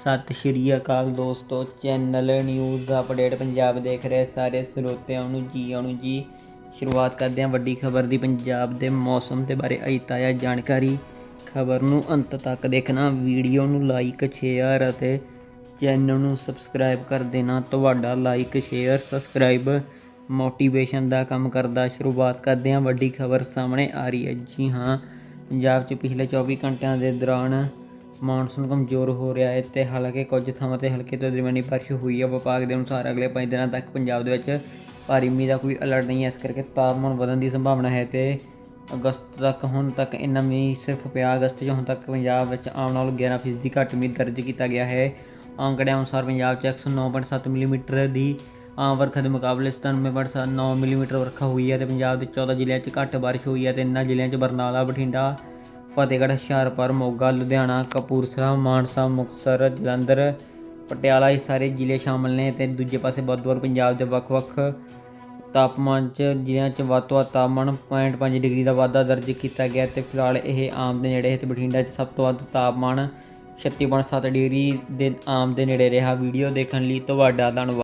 ਸਤਿ ਸ਼੍ਰੀ ਅਕਾਲ ਦੋਸਤੋ, channel news update Punjab ਦੇਖ ਰਹੇ ਸਾਰੇ ਸਰੋਤਿਆਂ ਨੂੰ ਜੀ ਆਉਣ ਜੀ। ਸ਼ੁਰੂਆਤ ਕਰਦੇ ਹਾਂ ਵੱਡੀ ਖਬਰ ਦੀ, ਪੰਜਾਬ ਦੇ ਮੌਸਮ ਦੇ ਬਾਰੇ ਅਈ ਤਾਜ਼ਾ ਜਾਣਕਾਰੀ। ਖਬਰ ਨੂੰ ਅੰਤ ਤੱਕ ਦੇਖਣਾ, ਵੀਡੀਓ ਨੂੰ ਲਾਈਕ ਸ਼ੇਅਰ ਅਤੇ ਚੈਨਲ ਨੂੰ ਸਬਸਕ੍ਰਾਈਬ ਕਰ ਦੇਣਾ। ਤੁਹਾਡਾ ਲਾਈਕ ਸ਼ੇਅਰ ਸਬਸਕ੍ਰਾਈਬ ਮੋਟੀਵੇਸ਼ਨ ਦਾ ਕੰਮ ਕਰਦਾ। ਸ਼ੁਰੂਆਤ ਕਰਦੇ ਹਾਂ ਵੱਡੀ ਖਬਰ ਸਾਹਮਣੇ ਆ ਰਹੀ ਹੈ। ਜੀ ਹਾਂ, ਪੰਜਾਬ 'ਚ ਪਿਛਲੇ 24 ਘੰਟਿਆਂ ਦੇ ਦੌਰਾਨ ਮੌਨਸੂਨ ਕਮਜ਼ੋਰ ਹੋ ਰਿਹਾ ਹੈ ਤੇ ਹਾਲਾਂਕਿ ਕੁਝ ਥਾਵਾਂ ਤੇ ਹਲਕੇ ਤੋਂ ਦਰਮਿਆਨੀ ਬਾਰਿਸ਼ ਹੋਈ ਹੈ। ਵਿਭਾਗ ਦੇ ਅਨੁਸਾਰ ਅਗਲੇ 5 ਦਿਨਾਂ ਤੱਕ ਪੰਜਾਬ ਦੇ ਵਿੱਚ ਭਾਰੀ ਮੀਂਹ ਦਾ ਕੋਈ ਅਲਰਟ ਨਹੀਂ ਹੈ। ਇਸ ਕਰਕੇ ਤਾਪਮਾਨ ਵਧਣ ਦੀ ਸੰਭਾਵਨਾ ਹੈ ਤੇ ਅਗਸਤ ਤੱਕ, ਹੁਣ ਤੱਕ ਇੰਨਾ ਮੀਂਹ ਸਿਰਫ ਪਿਆ ਅਗਸਤ 'ਚ, ਹੁਣ ਤੱਕ ਪੰਜਾਬ ਵਿੱਚ ਆਮ ਨਾਲੋਂ 11% ਘੱਟ ਮੀਂਹ ਦਰਜ ਕੀਤਾ ਗਿਆ ਹੈ। ਅੰਕੜਿਆਂ ਅਨੁਸਾਰ ਪੰਜਾਬ 'ਚ 109.7 ਮਿਲੀਮੀਟਰ ਦੀ ਆਮ ਵਰਖਾ ਦੇ ਮੁਕਾਬਲੇ 97.9 ਮਿਲੀਮੀਟਰ ਵਰਖਾ ਹੋਈ ਹੈ ਤੇ ਪੰਜਾਬ ਦੇ 14 ਜ਼ਿਲ੍ਹਿਆਂ 'ਚ ਘੱਟ ਬਾਰਿਸ਼ ਹੋਈ ਹੈ ਤੇ ਇਨ੍ਹਾਂ ਜ਼ਿਲ੍ਹਿਆਂ 'ਚ ਬਰਨਾਲਾ, ਬਠਿੰਡਾ ਫਤਿਹਗੜ੍ਹ, ਹੁਸ਼ਿਆਰਪੁਰ, ਮੋਗਾ, ਲੁਧਿਆਣਾ, ਕਪੂਰਥਲਾ, ਮਾਨਸਾ, ਮੁਕਤਸਰ, ਜਲੰਧਰ, ਪਟਿਆਲਾ ਇਹ ਸਾਰੇ ਜ਼ਿਲ੍ਹੇ ਸ਼ਾਮਲ ਨੇ ਤੇ ਦੂਜੇ ਪਾਸੇ ਵੱਧ-ਵੱਧ ਪੰਜਾਬ ਦੇ ਵੱਖ-ਵੱਖ ਤਾਪਮਾਨ 'ਚ, ਜ਼ਿਲ੍ਹਿਆਂ 'ਚ ਵੱਧ ਤੋਂ ਵੱਧ ਤਾਪਮਾਨ 0.5 ਡਿਗਰੀ ਦਾ ਵਾਧਾ ਦਰਜ ਕੀਤਾ ਗਿਆ ਤੇ ਫਿਲਹਾਲ ਇਹ ਆਮ ਦੇ ਨੇੜੇ ਹੈ ਤੇ ਬਠਿੰਡਾ 'ਚ ਸਭ ਤੋਂ ਵੱਧ ਤਾਪਮਾਨ 36.7 ਡਿਗਰੀ ਦੇ ਆਮ ਦੇ ਨੇੜੇ ਰਿਹਾ। ਵੀਡੀਓ ਦੇਖਣ ਲਈ ਤੁਹਾਡਾ ਧੰਨਵਾਦ।